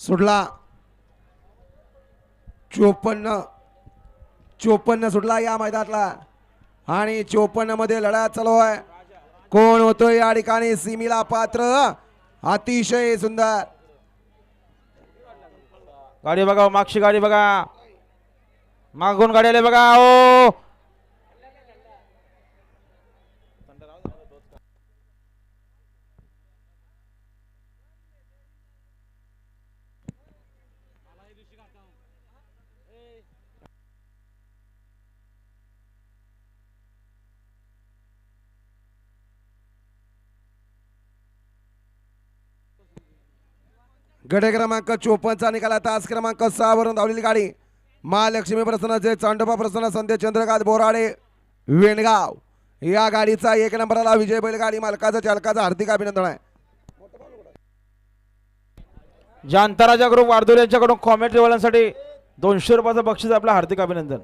सुटला. चोपन्न चोपन्न सुटला या मैदानातला. आणि चोपन्नमध्ये लढा चालू आहे. कोण होतोय या ठिकाणी? सिमीला पात्र. अतिशय सुंदर. गाडी बघा हो, मागची गाडी बघा. मागून गाडी आले बघा ओ गडे क्रमांक चोपन्नचा निकाला तास क्रमांक सहा वरून धावलेली गाडी. महालक्ष्मी प्रसन्नाचे चांडोबा प्रसन्न संदेश चंद्रकांत बोराडे वेणगाव. या गाडीचा एक नंबरला विजय बैलगाडी मालकाचा चालकाचा हार्दिक अभिनंदन आहे. जांताराजा ग्रुप वारदोर यांच्याकडून कॉमेंट्री वाल्यांसाठी दोनशे रुपयाचं बक्षीस आपलं हार्दिक अभिनंदन.